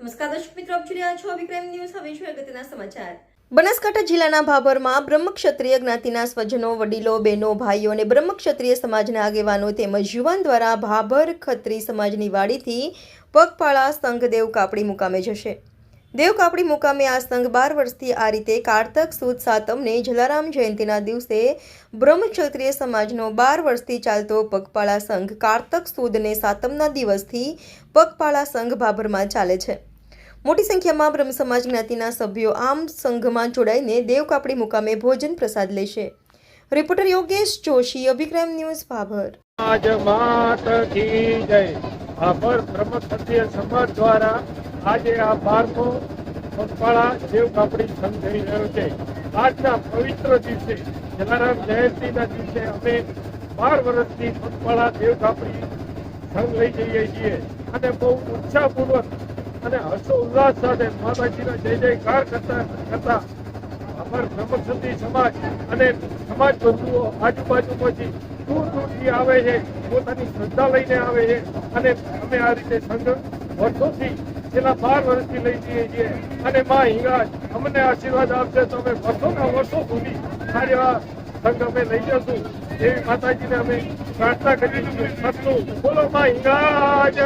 નમસ્કાર દર્શક મિત્રો, આપ જોઈ રહ્યા છો વિક્રમ ન્યૂઝ. હવે જોઈએ અગત્યના સમાચાર? બનાસકાંઠા જિલ્લાના ભાભરમાં બ્રહ્મક્ષત્રિય જ્ઞાતિના સ્વજનો, વડીલો, બહેનો, ભાઈઓ અને બ્રહ્મક્ષત્રિય સમાજના આગેવાનો તેમજ યુવાન દ્વારા ભાભર ખત્રી સમાજની વાડીથી પગપાળા સંઘ દેવ કાપડી મુકામે જશે. દેવ કાપડી મુકામે આ સંઘ બાર વર્ષથી આ રીતે કારતક, સુદ, સાતમને જલારામ જયંતિના દિવસે બ્રહ્મક્ષત્રિય સમાજનો બાર વર્ષથી ચાલતો પગપાળા સંઘ કારતક, સુદને સાતમના દિવસથી પગપાળા સંઘ ભાભરમાં ચાલે છે. મોટી સંખ્યામાં બ્રહ્મ સમાજ જ્ઞાતિના સભ્યો આમ સંઘમાં જોડાઈને દેવકાપડી મુકામે ભોજન પ્રસાદ લેશે. Reporter Yogesh Joshi, Abhikram news Bhabhar. આજ માત કી જય. ભાભર બ્રહ્મ ક્ષત્રિય સમાજ દ્વારા આજે આ બારમો પગપાળા દેવકાપડી સંઘ થઈ રહ્યો છે. આજના પવિત્ર દિવસે, જલારામ જયંતિના દિવસે અમે બાર વર્ષથી પગપાળા દેવકાપડી સંઘ લઈ જઈએ છીએ. અને બહુ ઉત્સાહપૂર્વક અને હર્ષો ઉલ્લાસ સાથે માતાજીના જય જયકાર કરતા કરતા અમર બ્રહ્મક્ષત્રિય સમાજ અને સમાજ બંધુઓ આજુબાજુમાંથી દૂર દૂરથી આવે છે, પોતાની શ્રદ્ધા લઈને આવે છે અને અમે આ રીતે સંઘ વર્ષોથી છેલ્લા બાર વર્ષથી લઈ જઈએ છીએ. અને માં હિંગાજ અમને આશીર્વાદ આપશે તો અમે વર્ષોના વર્ષો સુધી સારી આ સંઘ અમે લઈ જશું. એવી માતાજીને અમે પ્રાર્થના કરીએ છીએ. બોલો માં હિંગાજ